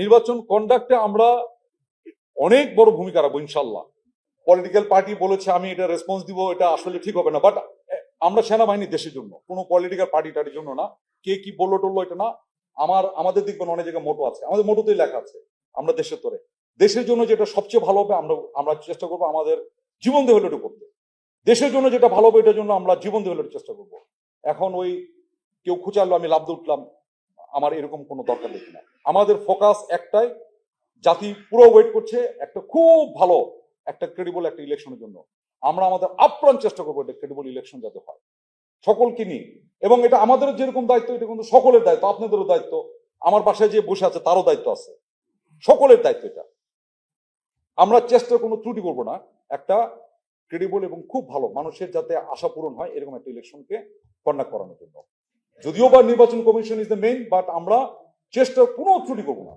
নির্বাচন কন্ডাক্টে আমরা অনেক বড় ভূমিকা রাখব ইনশাল্লাহ পলিটিক্যাল পার্টি বলেছে, আমি এটা রেসপন্স দিব, এটা আসলে ঠিক হবে না। বাট আমরা সেনাবাহিনী দেশের জন্য, কোনো পলিটিক্যাল পার্টি টার্টির জন্য না। কে কি বলল টললো এটা না। আমার, আমাদের দেখবেন অনেক জায়গায় মোটো আছে। আমাদের মোটোতেই লেখা আছে, আমরা দেশের তরে। দেশের জন্য যেটা সবচেয়ে ভালো হবে, আমরা আমরা চেষ্টা করব আমাদের জীবন দিয়ে হলে এটা করতে। দেশের জন্য যেটা ভালো হবে, এটার জন্য আমরা জীবন দিয়ে হলে চেষ্টা করব। এখন ওই কেউ খুঁচালো, আমি লাভ উঠলাম আমার এরকম কোনো দরকার দেখি না আমাদের ফোকাস একটাই, জাতি পুরো ওয়েট করছে একটা খুব ভালো, একটা ক্রেডিবল একটা ইলেকশনের জন্য। আমরা আমাদের আপ্রাণ চেষ্টা করব এটা ক্রেডিবল ইলেকশন যাতে হয়। সকলকে নিয়ে। এবং এটা আমাদের যেরকম দায়িত্ব, এটা কিন্তু সকলের দায়িত্ব, আপনাদেরও দায়িত্ব। আমার বাসায় যে বসে আছে, তারও দায়িত্ব আছে। সকলের দায়িত্ব এটা। আমরা চেষ্টা কোনো ত্রুটি করব না। একটা ক্রেডিবল এবং খুব ভালো মানুষের যাতে আশা পূরণ হয়, এরকম একটা ইলেকশনকে কন্ডাক্ট করানোর জন্য। যদিও বা নির্বাচন commission is the main but আমরা চেষ্টা কোনো ত্রুটি করব না।